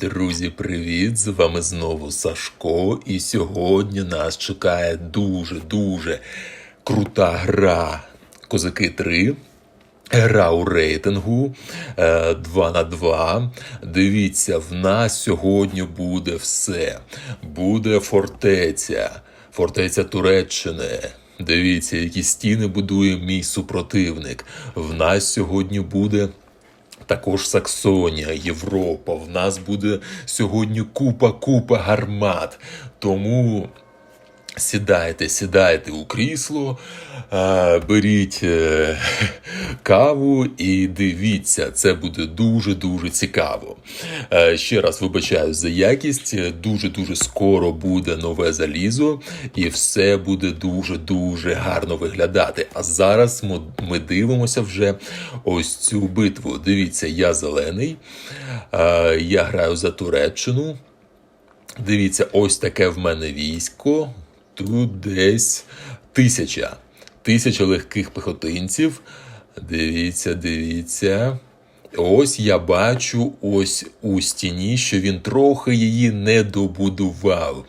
Друзі, привіт! З вами знову Сашко. І сьогодні нас чекає дуже-дуже крута гра Козаки 3. Гра у рейтингу 2 на 2. Дивіться, в нас сьогодні буде все. Буде фортеця, фортеця Туреччини. Дивіться, які стіни будує мій супротивник. В нас сьогодні буде. Також Саксонія, Європа. В нас буде сьогодні купа-купа гармат. Тому сідайте, сідайте у крісло, е, беріть е, каву і дивіться, це буде дуже-дуже цікаво. Е, Ще раз вибачаю за якість. Дуже-дуже скоро буде нове залізо, і все буде дуже-дуже гарно виглядати. А зараз ми, дивимося вже ось цю битву. Дивіться, я зелений, я граю за Туреччину. Дивіться, ось таке в мене військо. Тут десь тисяча. Тисяча легких пехотинців. Дивіться, дивіться. Ось я бачу ось у стіні, що він трохи її не добудував.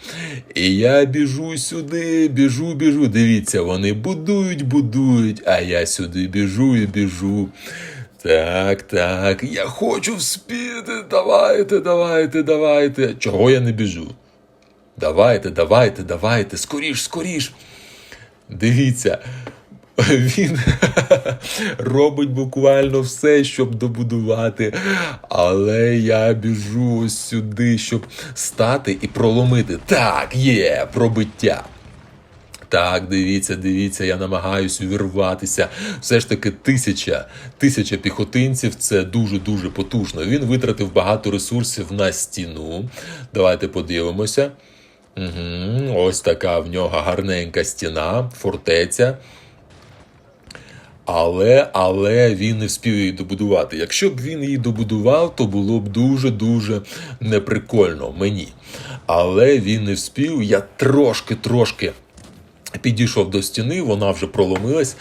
І я біжу сюди, біжу, біжу. Дивіться, вони будують, будують, а я сюди біжу і біжу. Так, так, я хочу вспіти. Давайте, давайте, давайте. Чого я не біжу? Давайте, давайте, давайте, скоріш, скоріш. Дивіться, він робить буквально все, щоб добудувати. Але я біжу ось сюди, щоб стати і проломити. Так, є, пробиття. Так, дивіться, дивіться, я намагаюсь увірватися. Все ж таки, тисяча тисяча піхотинців це дуже-дуже потужно. Він витратив багато ресурсів на стіну. Давайте подивимося. Угу, Ось така в нього гарненька стіна, фортеця. Але але він не вспів її добудувати. Якщо б він її добудував, то було б дуже-дуже неприкольно мені. Але він не вспів. Я трошки-трошки підійшов до стіни, вона вже проломилась,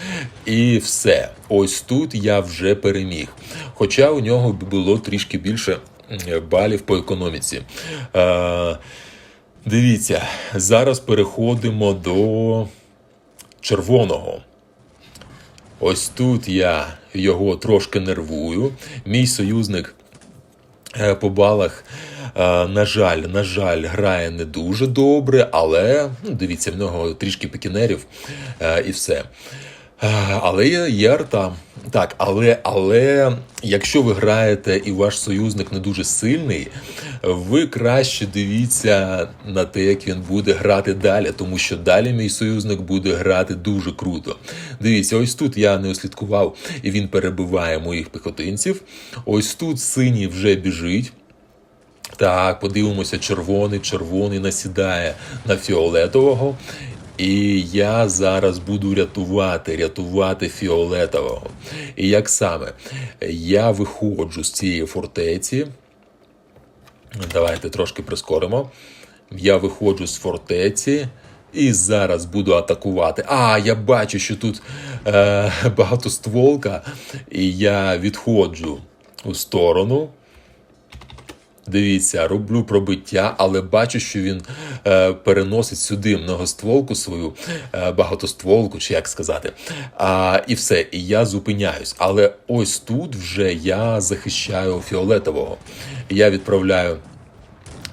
і все. Ось тут я вже переміг. Хоча у нього було трішки більше балів по економіці. Е, Дивіться, зараз переходимо до червоного. Ось тут я його трошки нервую. Мій союзник е, по балах, е, на жаль, на жаль, грає не дуже добре, але ну, дивіться, в нього трішки пекінерів е, і все. Але є, є арта. Так, але але якщо ви граєте і ваш союзник не дуже сильний, ви краще дивіться на те, як він буде грати далі, тому що далі мій союзник буде грати дуже круто. Дивіться, ось тут я не ослідкував, і він перебиває моїх піхотинців. Ось тут синій вже біжить. Так, подивимося, червоний, червоний насідає на фіолетового. І я зараз буду рятувати, рятувати фіолетового. І як саме я виходжу з цієї фортеці. Давайте трошки прискоримо. Я виходжу з фортеці і зараз буду атакувати. А, я бачу, що тут е, багатостволка, і я відходжу у сторону. Дивіться, роблю пробиття, але бачу, що він е, переносить сюди многостволку свою, е, багатостволку, чи як сказати. А, І все, і я зупиняюсь. Але ось тут вже я захищаю фіолетового. Я відправляю.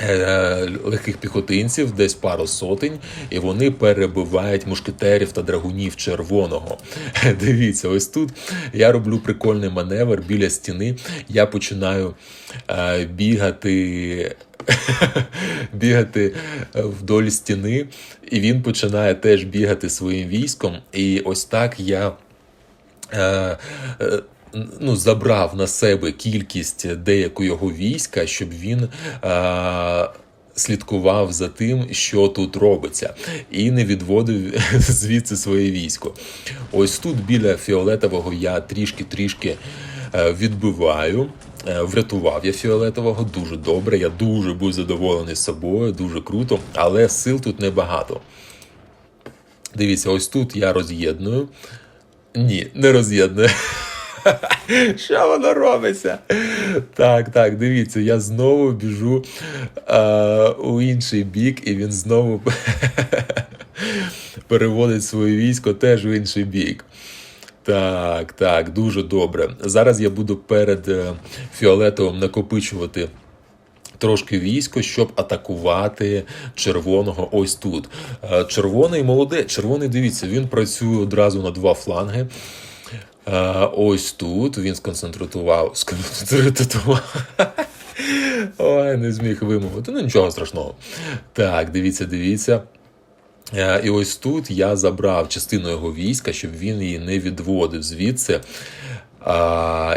Е, легких піхотинців, десь пару сотень, і вони перебивають мушкетерів та драгунів червоного. Дивіться, ось тут я роблю прикольний маневр біля стіни. Я починаю е, бігати. Бігати вдоль стіни, і він починає теж бігати своїм військом. І ось так я е, е, ну, забрав на себе кількість деякого його війська, щоб він. Е, Слідкував за тим, що тут робиться, і не відводив звідси своє військо. Ось тут біля фіолетового я трішки-трішки відбиваю. Врятував я фіолетового дуже добре. Я дуже був задоволений собою, дуже круто, але сил тут небагато. Дивіться, ось тут я роз'єдную. Ні, не роз'єдную. Що воно робиться? Так, так, дивіться, я знову біжу е, у інший бік, і він знову переводить своє військо теж в інший бік. Так, так, дуже добре. Зараз я буду перед е, фіолетовим накопичувати трошки військо, щоб атакувати червоного ось тут. Е, Червоний молодець. Червоний, дивіться, він працює одразу на два фланги. Е, Ось тут він сконцентрував. сконцентрував. Ой, не зміг вимовити. Ну нічого страшного. Так, дивіться, дивіться. Е, І ось тут я забрав частину його війська, щоб він її не відводив звідси.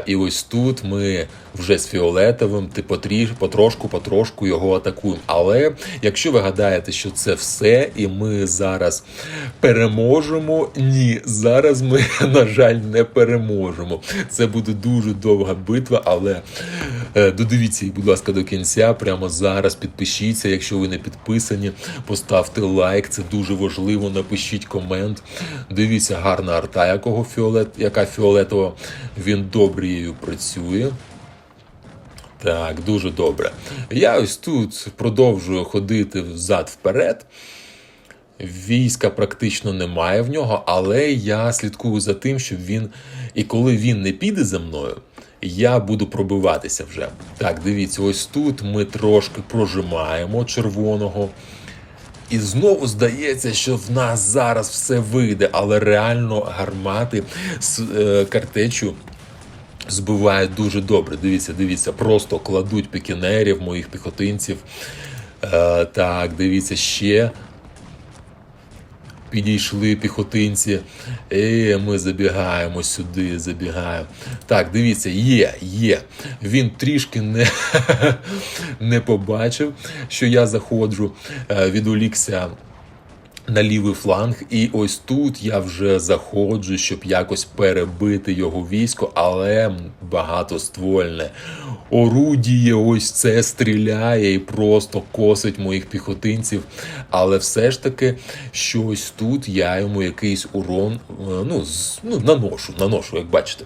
І ось тут ми вже з фіолетовим ти потріш, потрошку, потрошку його атакуємо. Але якщо ви гадаєте, що це все, і ми зараз переможемо, ні, зараз ми, на жаль, не переможемо. Це буде дуже довга битва, але е, додивіться її, будь ласка, до кінця. Прямо зараз підпишіться, якщо ви не підписані, поставте лайк, це дуже важливо. Напишіть комент. Дивіться, гарна арта, якого фіолет, яка фіолетова. Він добре її працює. Так, дуже добре. Я ось тут продовжую ходити взад-вперед. Війська практично немає в нього, але я слідкую за тим, щоб він. І коли він не піде за мною, я буду пробиватися вже. Так, дивіться, ось тут ми трошки прожимаємо червоного. І знову здається, що в нас зараз все вийде, але реально гармати з е, картечу збивають дуже добре. Дивіться, дивіться, просто кладуть пікінерів, моїх піхотинців. Е, так, дивіться ще. Підійшли піхотинці, і ми забігаємо сюди, забігаємо. Так, дивіться, є, є. Він трішки не не побачив, що я заходжу, е, відволікся на лівий фланг, і ось тут я вже заходжу, щоб якось перебити його військо, але багатоствольне. Орудіє ось це стріляє і просто косить моїх піхотинців. Але все ж таки, що ось тут я йому якийсь урон е, ну, ну, наношу, наношу, як бачите.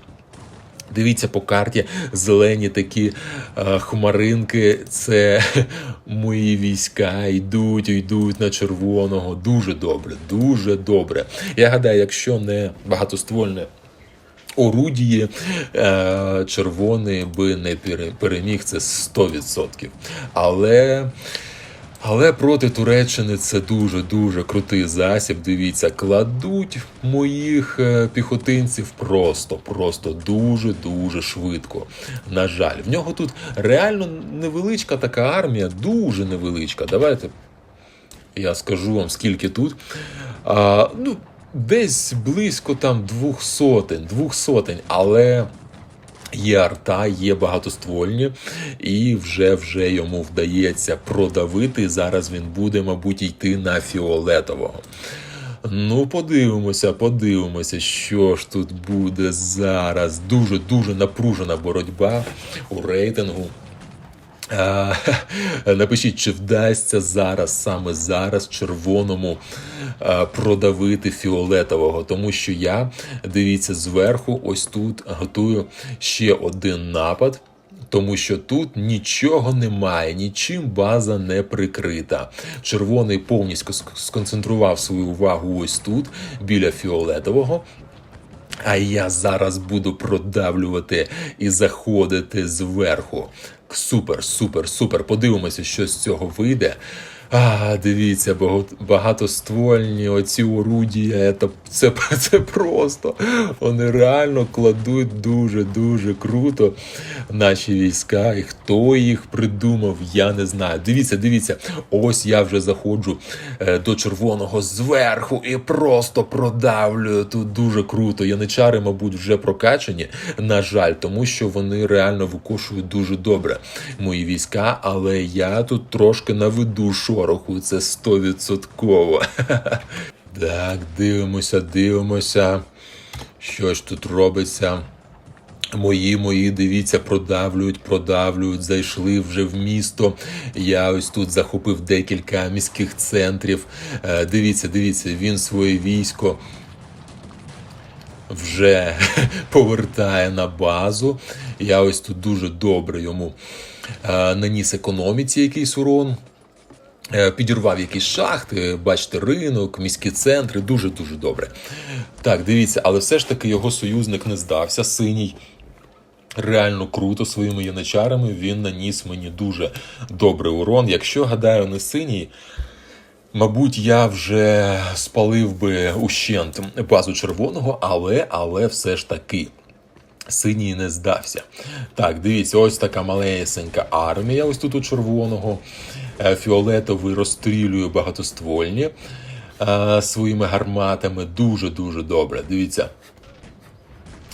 Дивіться по карті, зелені такі е, хмаринки. Це мої війська йдуть, йдуть на червоного. Дуже добре, дуже добре. Я гадаю, якщо не багатоствольне орудіє, е, червоний би не переміг це 100%. Але. Але проти Туреччини це дуже дуже крутий засіб. Дивіться, кладуть моїх е, піхотинців просто, просто дуже дуже швидко. На жаль, в нього тут реально невеличка така армія, дуже невеличка. Давайте я скажу вам, скільки тут. А, ну, десь близько там двох сотень, двох сотень, але. Є арта, є багатоствольні, і вже вже йому вдається продавити. Зараз він буде, мабуть, йти на фіолетового. Ну, подивимося, подивимося, що ж тут буде зараз. Дуже дуже напружена боротьба у рейтингу. Е, Напишіть, чи вдасться зараз, саме зараз, червоному е, продавити фіолетового, тому що я дивіться зверху, ось тут готую ще один напад. Тому що тут нічого немає, нічим база не прикрита. Червоний повністю сконцентрував свою увагу ось тут, біля фіолетового. А я зараз буду продавлювати і заходити зверху. Супер, супер, супер. Подивимося, що з цього вийде. А, дивіться, багат- багатоствольні оці орудія, це, це, просто. Вони реально кладуть дуже-дуже круто наші війська. І хто їх придумав, я не знаю. Дивіться, дивіться, ось я вже заходжу е, до червоного зверху і просто продавлюю. Тут дуже круто. Яничари, мабуть, вже прокачані, на жаль, тому що вони реально викошують дуже добре мої війська, але я тут трошки наведу шороху, це стовідсотково. Так, дивимося, дивимося, що ж тут робиться. Мої, мої, дивіться, продавлюють, продавлюють, зайшли вже в місто. Я ось тут захопив декілька міських центрів. Е, Дивіться, дивіться, він своє військо вже повертає на базу. Я ось тут дуже добре йому е, наніс економіці якийсь урон. Е, Підірвав якісь шахти, бачите, ринок, міські центри, дуже-дуже добре. Так, дивіться, але все ж таки його союзник не здався. Синій реально круто своїми яничарами. Він наніс мені дуже добрий урон. Якщо гадаю, не синій, мабуть, я вже спалив би ущент базу червоного, але, але все ж таки. Синій не здався. Так, дивіться, ось така малесенька армія. Ось тут у червоного. Е, Фіолетовий розстрілює багатоствольні е, своїми гарматами. Дуже-дуже добре. Дивіться.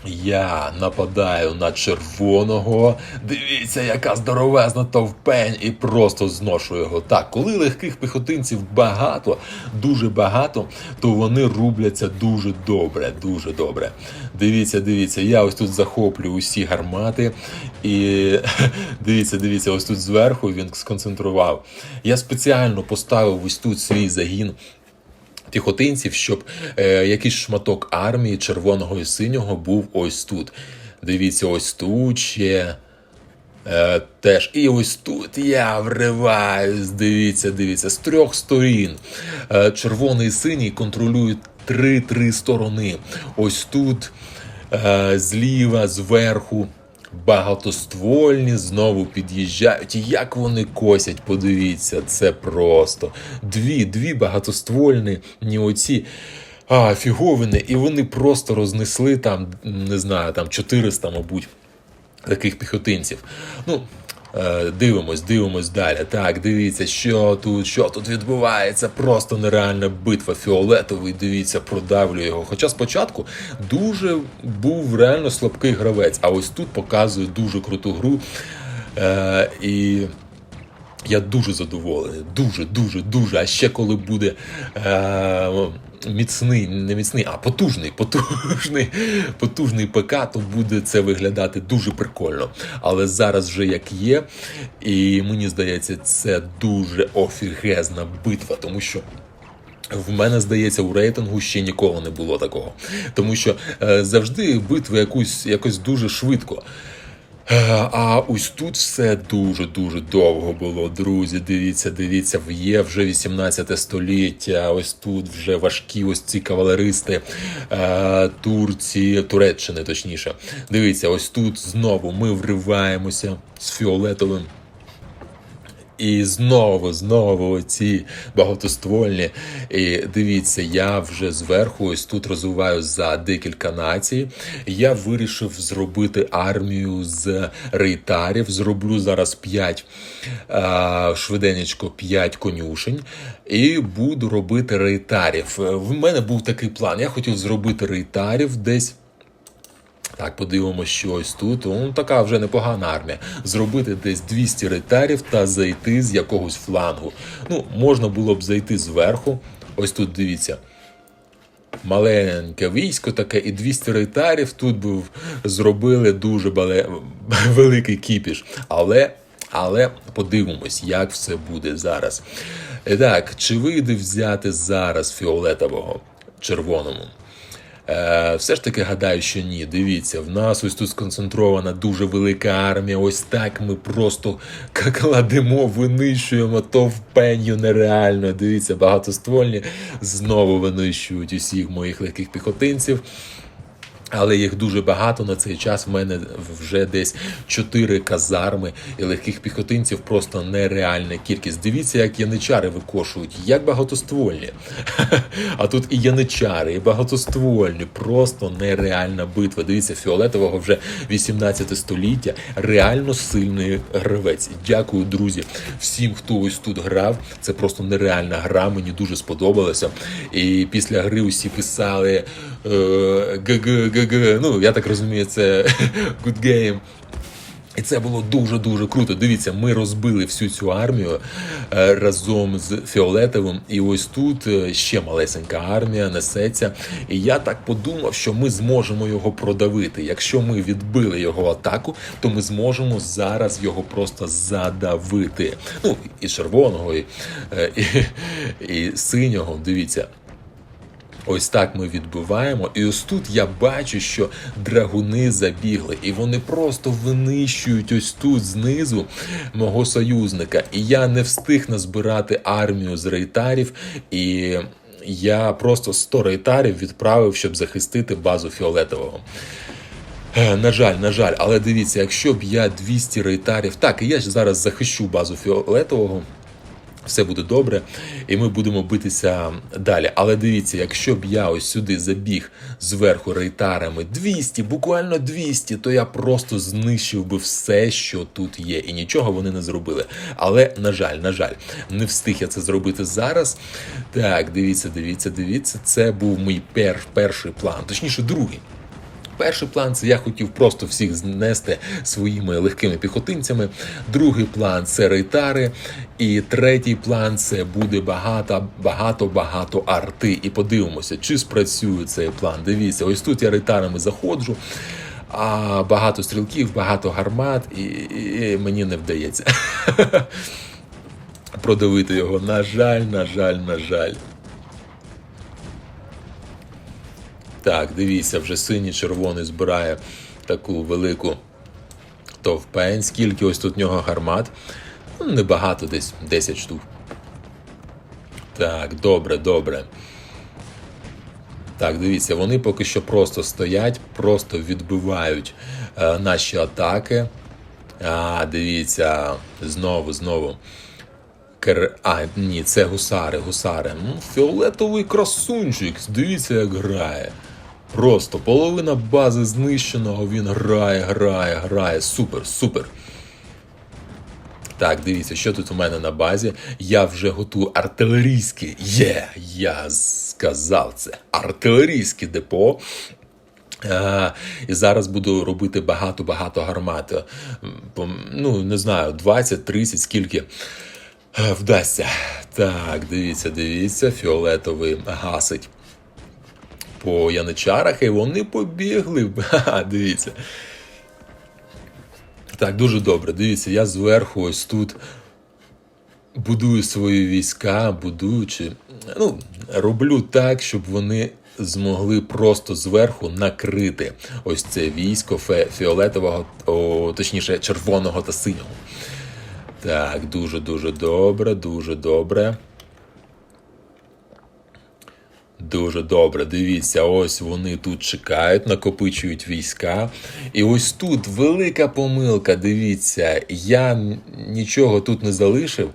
Я нападаю на червоного. Дивіться, яка здоровезна товпень, і просто зношу його. Так, коли легких піхотинців багато, дуже багато, то вони рубляться дуже добре, дуже добре. Дивіться, дивіться, я ось тут захоплю усі гармати. І дивіться, дивіться, ось тут зверху він сконцентрував. Я спеціально поставив ось тут свій загін піхотинців, щоб е, якийсь шматок армії червоного і синього був ось тут. Дивіться, ось тут ще. Е, теж і ось тут я вриваюсь. Дивіться, дивіться, з трьох сторін. Е, червоний і синій контролюють три-три сторони. Ось тут е, зліва, зверху. Багатоствольні знову під'їжджають. І як вони косять, подивіться, це просто дві, дві багатоствольні, ні оці а, фіговини, і вони просто рознесли там, не знаю, там 400, мабуть, таких піхотинців. Ну, дивимось, дивимось далі. Так, дивіться, що тут, що тут відбувається. Просто нереальна битва. Фіолетовий, дивіться, продавлює його. Хоча спочатку дуже був реально слабкий гравець, а ось тут показує дуже круту гру. Е, і я дуже задоволений. Дуже, дуже, дуже. А ще коли буде е, міцний, не міцний, а потужний, потужний, потужний ПК, то буде це виглядати дуже прикольно. Але зараз вже як є, і мені здається, це дуже офігезна битва, тому що. В мене здається, у рейтингу ще ніколи не було такого, тому що е, завжди битви якусь якось дуже швидко. Е, А ось тут все дуже-дуже довго було, друзі. Дивіться, дивіться, є вже 18 століття. Ось тут вже важкі ось ці кавалеристи е, Турції, Туреччини, точніше. Дивіться, ось тут знову ми вриваємося з фіолетовим. І знову, знову ці багатоствольні. І дивіться, я вже зверху ось тут розвиваю за декілька націй. Я вирішив зробити армію з рейтарів. Зроблю зараз 5 швиденечко 5 конюшень. І буду робити рейтарів. В мене був такий план. Я хотів зробити рейтарів десь. Так, подивимося, що ось тут. Ну, така вже непогана армія. Зробити десь 200 рейтарів та зайти з якогось флангу. Ну, можна було б зайти зверху. Ось тут дивіться. Маленьке військо таке, і 200 рейтарів тут би зробили дуже бале... великий кіпіш. Але, але подивимось, як все буде зараз. Так, чи вийде взяти зараз фіолетового червоному? Е, Все ж таки гадаю, що ні. Дивіться, в нас ось тут сконцентрована дуже велика армія. Ось так ми просто кладемо, винищуємо товпенью нереально. Дивіться, багатоствольні знову винищують усіх моїх легких піхотинців. Але їх дуже багато на цей час. В мене вже десь 4 казарми і легких піхотинців просто нереальна кількість. Дивіться, як яничари викошують, як багатоствольні. А тут і яничари, і багатоствольні. Просто нереальна битва. Дивіться, фіолетового вже 18 століття. Реально сильний гравець. Дякую, друзі, всім, хто ось тут грав. Це просто нереальна гра. Мені дуже сподобалося. І після гри усі писали ГГ. ГГ, ну я так розумію, це good game. І це було дуже-дуже круто. Дивіться, ми розбили всю цю армію е, разом з Фіолетовим. І ось тут е, ще малесенька армія несеться. І я так подумав, що ми зможемо його продавити. Якщо ми відбили його атаку, то ми зможемо зараз його просто задавити. Ну, і червоного, і, е, і, і синього. Дивіться. Ось так ми відбиваємо. І ось тут я бачу, що драгуни забігли, і вони просто винищують ось тут знизу мого союзника. І я не встиг назбирати армію з рейтарів. І я просто 100 рейтарів відправив, щоб захистити базу фіолетового. Е, На жаль, на жаль, але дивіться, якщо б я 200 рейтарів, так, і я ж зараз захищу базу фіолетового. Все буде добре, і ми будемо битися далі. Але дивіться, якщо б я ось сюди забіг зверху рейтарами 200, буквально 200, то я просто знищив би все, що тут є, і нічого вони не зробили. Але на жаль, на жаль, не встиг я це зробити зараз. Так, дивіться, дивіться, дивіться. Це був мій пер, перший план, точніше, другий. Перший план це я хотів просто всіх знести своїми легкими піхотинцями. Другий план це рейтари. І третій план це буде багато, багато, багато арти. І подивимося, чи спрацює цей план. Дивіться, ось тут я рейтарами заходжу. А багато стрілків, багато гармат, і, і, і мені не вдається продавити його. На жаль, на жаль, на жаль. Так, дивіться, вже синій червоний збирає таку велику товпень. Скільки ось тут в нього гармат? Ну, небагато, десь 10 штук. Так, добре, добре. Так, дивіться, вони поки що просто стоять, просто відбивають е, наші атаки. А, дивіться, знову, знову. Кер... А, ні, це гусари, гусари. Фіолетовий красунчик. Дивіться, як грає. Просто половина бази знищеного, він грає, грає, грає. Супер, супер. Так, дивіться, що тут у мене на базі. Я вже готую артилерійське. Є, я сказав це. Артилерійське депо. А, і зараз буду робити багато-багато гармат. Ну, не знаю, 20-30, скільки е, вдасться. Так, дивіться, дивіться, фіолетовий гасить по яничарах, і вони побігли. Ха, дивіться. Так, дуже добре. Дивіться, я зверху ось тут будую свої війська, будуючи. Ну, роблю так, щоб вони змогли просто зверху накрити ось це військо фіолетового, о, точніше, червоного та синього. Так, дуже дуже добре, дуже добре. Дуже добре, дивіться, ось вони тут чекають, накопичують війська. І ось тут велика помилка. Дивіться, я нічого тут не залишив,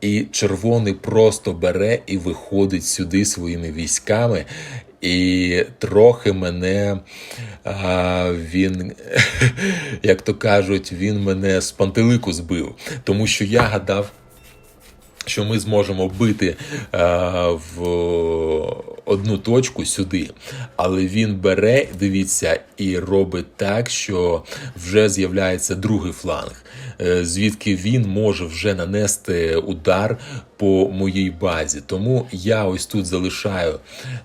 і червоний просто бере і виходить сюди своїми військами. І трохи мене а, він, як то кажуть, він мене з пантелику збив, тому що я гадав що ми зможемо бити е, в одну точку сюди. Але він бере, дивіться, і робить так, що вже з'являється другий фланг, е, звідки він може вже нанести удар по моїй базі. Тому я ось тут залишаю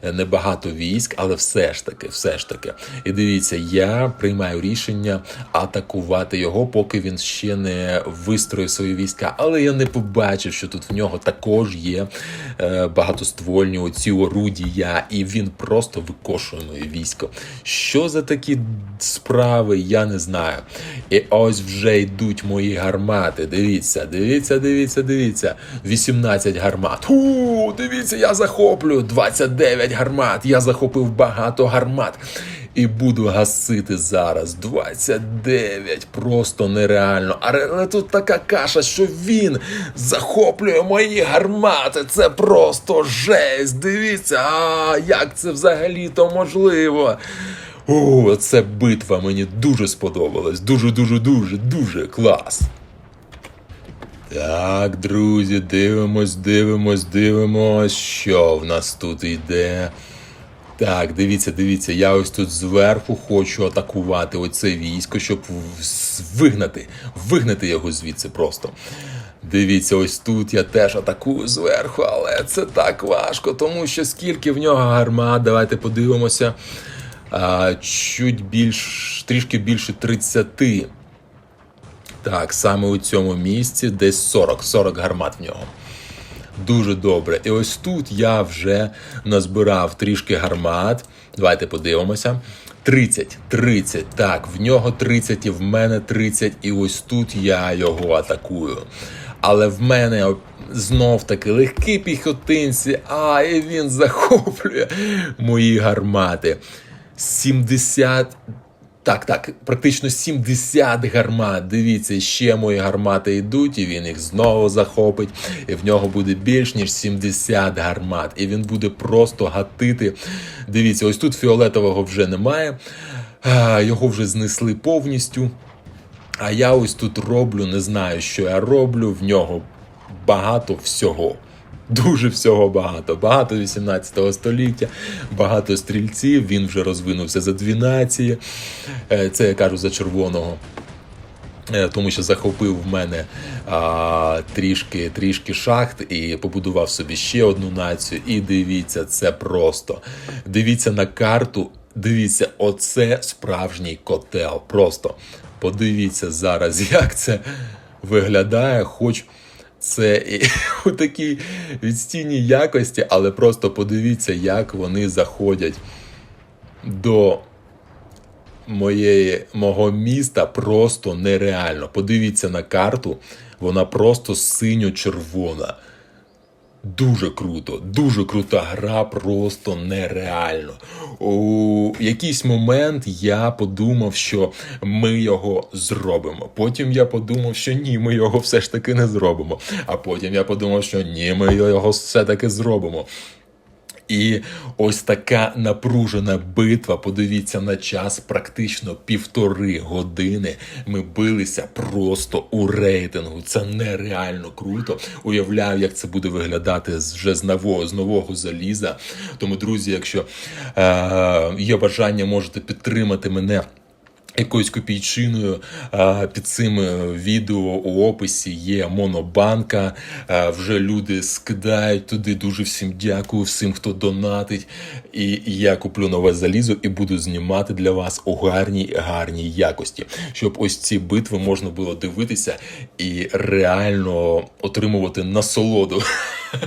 е, небагато військ, але все ж таки, все ж таки. І дивіться, я приймаю рішення атакувати його, поки він ще не вистроїв свої війська. Але я не побачив, що тут в нього також є е, багатоствольні оці орудія, і він просто викошує моє військо. Що за такі справи, я не знаю. І ось вже йдуть мої гармати. Дивіться, дивіться, дивіться, дивіться. 18 гармат. Ху, дивіться, я захоплюю 29 гармат. Я захопив багато гармат. І буду гасити зараз 29. Просто нереально. Але тут така каша, що він захоплює мої гармати. Це просто жесть. Дивіться, а як це взагалі-то можливо? О, це битва мені дуже сподобалась. Дуже, дуже, дуже, дуже клас. Так, друзі, дивимось, дивимось, дивимось, що в нас тут йде. Так, дивіться, дивіться, я ось тут зверху хочу атакувати оце військо, щоб вигнати, вигнати його звідси просто. Дивіться, ось тут я теж атакую зверху, але це так важко, тому що скільки в нього гармат, давайте подивимося. А, чуть більш, трішки більше 30. Так, саме у цьому місці десь 40, 40 гармат в нього. Дуже добре. І ось тут я вже назбирав трішки гармат. Давайте подивимося. 30, 30. Так, в нього 30 і в мене 30. І ось тут я його атакую. Але в мене знов таки легкі піхотинці, а і він захоплює мої гармати. 70. Так, так, практично 70 гармат. Дивіться, ще мої гармати йдуть, і він їх знову захопить. І в нього буде більш ніж 70 гармат. І він буде просто гатити. Дивіться, ось тут фіолетового вже немає. Його вже знесли повністю. А я ось тут роблю, не знаю, що я роблю. В нього багато всього. Дуже всього багато. Багато 18 століття, багато стрільців. Він вже розвинувся за дві нації. Е, Це я кажу за червоного. Е, Тому що захопив в мене а, трішки, трішки шахт і побудував собі ще одну націю. І дивіться, це просто. Дивіться на карту. Дивіться, оце справжній котел. Просто подивіться зараз, як це виглядає, хоч. Це у такій відстійній якості, але просто подивіться, як вони заходять до моєї, мого міста просто нереально. Подивіться на карту, вона просто синьо-червона. Дуже круто, дуже крута гра, просто нереально. У якийсь момент я подумав, що ми його зробимо. Потім я подумав, що ні, ми його все ж таки не зробимо. А потім я подумав, що ні, ми його все таки зробимо. І ось така напружена битва. Подивіться на час, практично півтори години. Ми билися просто у рейтингу. Це нереально круто. Уявляю, як це буде виглядати вже з нового, з нового заліза. Тому, друзі, якщо е, є бажання, можете підтримати мене. Якоюсь копійчиною під цим е, відео у описі є монобанка. Вже люди скидають туди. Дуже всім дякую, всім, хто донатить. І я куплю нове залізо і буду знімати для вас у гарній гарній якості, щоб ось ці битви можна було дивитися і реально отримувати насолоду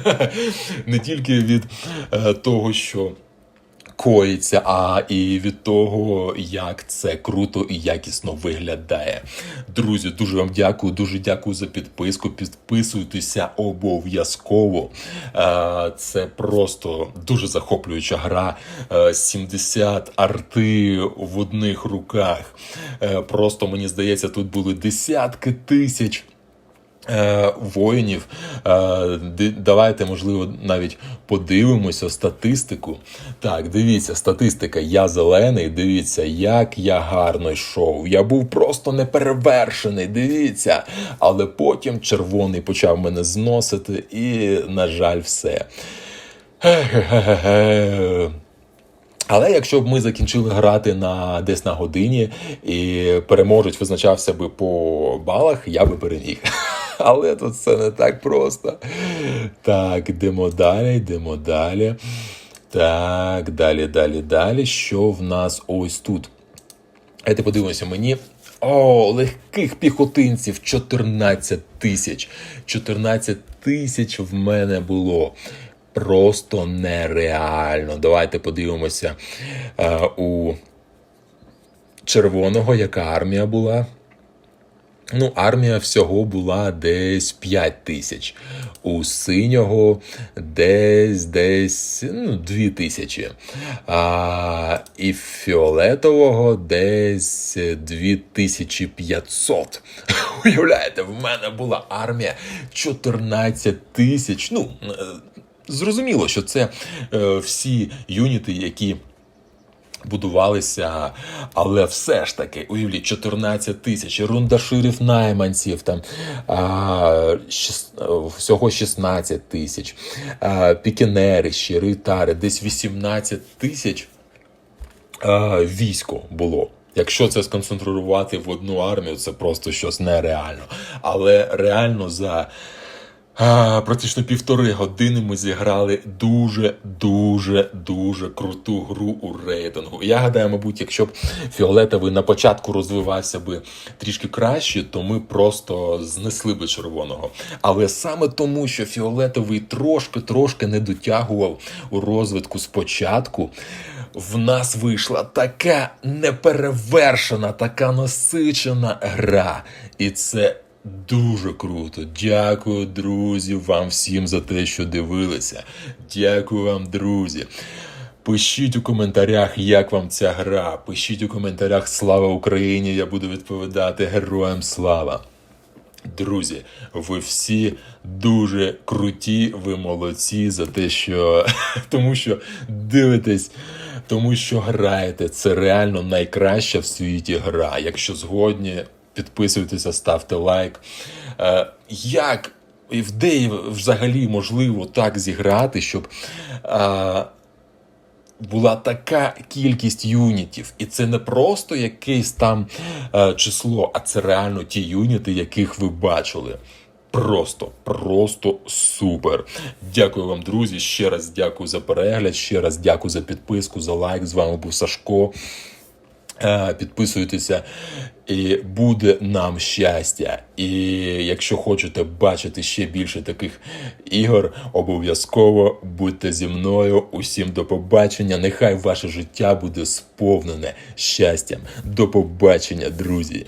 не тільки від е, того, що коїться, а і від того, як це круто і якісно виглядає. Друзі, дуже вам дякую, дуже дякую за підписку. Підписуйтеся обов'язково. Е, Це просто дуже захоплююча гра. Е, 70 арти в одних руках. Е, Просто мені здається, тут були десятки тисяч. Е, воїнів. Е, Давайте, можливо, навіть подивимося статистику. Так, дивіться, статистика. Я зелений. Дивіться, як я гарно йшов. Я був просто неперевершений. Дивіться. Але потім червоний почав мене зносити, і, на жаль, все. Але якщо б ми закінчили грати на десь на годині і переможець визначався би по балах, я би переміг. Але тут все не так просто. Так, йдемо далі, йдемо далі. Так, далі, далі, далі. Що в нас ось тут? Давайте подивимося мені. О, легких піхотинців 14 тисяч. 14 тисяч в мене було. Просто нереально. Давайте подивимося е, у червоного, яка армія була. Ну, армія всього була десь 5 тисяч. У синього десь десь ну, 2 тисячі. А, і фіолетового десь 2500. Уявляєте, в мене була армія 14 тисяч. Ну, е, зрозуміло, що це е, всі юніти, які будувалися, але все ж таки, уявліть, 14 тисяч рундаширів найманців, там а, шіс- всього 16 тисяч, пікінери, ще ритари, десь 18 тисяч військо було. Якщо це сконцентрувати в одну армію, це просто щось нереально. Але реально за А, практично півтори години ми зіграли дуже, дуже, дуже круту гру у рейтингу. Я гадаю, мабуть, якщо б фіолетовий на початку розвивався би трішки краще, то ми просто знесли би червоного. Але саме тому, що фіолетовий трошки-трошки не дотягував у розвитку спочатку, в нас вийшла така неперевершена, така насичена гра. І це Дуже круто. Дякую, друзі, вам всім за те, що дивилися. Дякую вам, друзі. Пишіть у коментарях, як вам ця гра. Пишіть у коментарях Слава Україні! Я буду відповідати Героям слава. Друзі, ви всі дуже круті, ви молодці за те, що тому що дивитесь, тому що граєте. Це реально найкраща в світі гра. Якщо згодні, підписуйтеся, ставте лайк. Е, як і в де взагалі можливо так зіграти, щоб. Е, була така кількість юнітів, і це не просто якесь там е, число, а це реально ті юніти, яких ви бачили. Просто, просто супер. Дякую вам, друзі. Ще раз дякую за перегляд. Ще раз дякую за підписку, за лайк. З вами був Сашко. Е, Підписуйтеся, і буде нам щастя. І якщо хочете бачити ще більше таких ігор, обов'язково будьте зі мною. Усім до побачення. Нехай ваше життя буде сповнене щастям. До побачення, друзі.